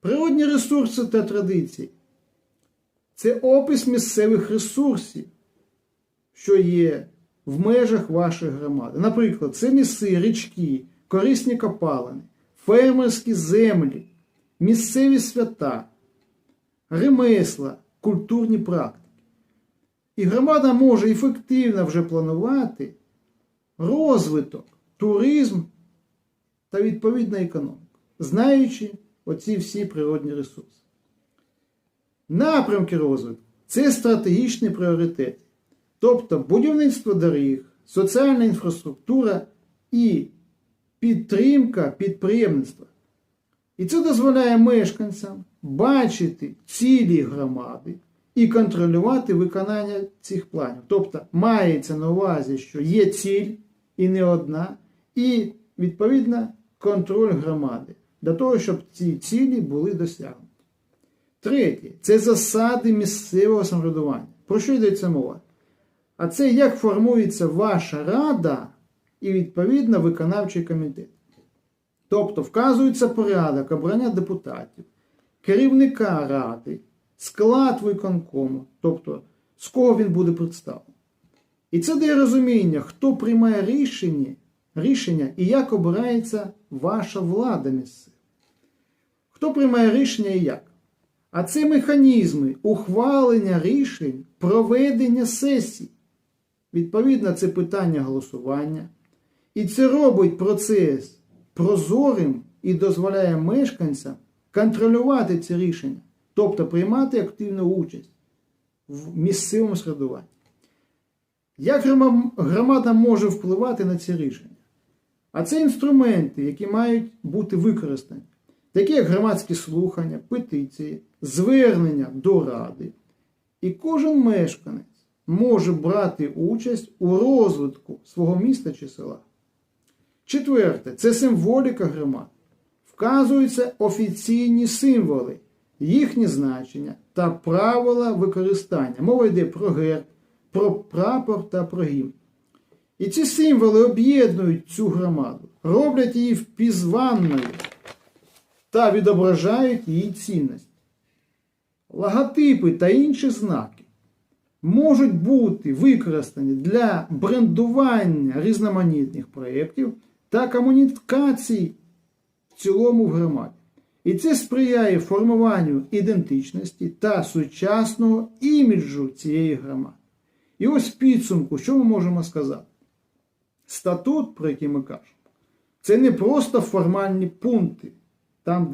Природні ресурси та традиції це опис місцевих ресурсів, що є в межах вашої громади. Наприклад, це ліси, річки, корисні копалини, фермерські землі, місцеві свята, ремесла, культурні практики. І громада може ефективно вже планувати розвиток, туризм та відповідну економіку, знаючи оці всі природні ресурси. Напрямки розвитку це стратегічні пріоритети, тобто будівництво доріг, соціальна інфраструктура і підтримка підприємництва. І це дозволяє мешканцям бачити цілі громади і контролювати виконання цих планів. Тобто мається на увазі, що є ціль і не одна, і відповідно контроль громади для того, щоб ці цілі були досягнуті. Третє це засади місцевого самоврядування. Про що йдеться мова? А це як формується ваша рада і відповідно виконавчий комітет. Тобто вказується порядок обрання депутатів, керівника ради, склад виконкому, тобто з кого він буде представлений. І це дає розуміння, хто приймає рішення, рішення і як обирається ваша влада місцева. Хто приймає рішення і як? А це механізми ухвалення рішень, проведення сесій. Відповідно, це питання голосування. І це робить процес прозорим і дозволяє мешканцям контролювати ці рішення, тобто приймати активну участь в місцевому середуванні. Як громада може впливати на ці рішення? А це інструменти, які мають бути використані, такі як громадські слухання, петиції, звернення до ради. І кожен мешканець може брати участь у розвитку свого міста чи села. Четверте це символіка громад. Вказуються офіційні символи, їхні значення та правила використання. Мова йде про герб, про прапор та про гімн. І ці символи об'єднують цю громаду, роблять її впізванною та відображають її цінність. Логотипи та інші знаки можуть бути використані для брендування різноманітних проєктів та комунікацій в цілому в громаді. І це сприяє формуванню ідентичності та сучасного іміджу цієї громади. І ось підсумку, що ми можемо сказати? Статут, про який ми кажемо, це не просто формальні пункти, tam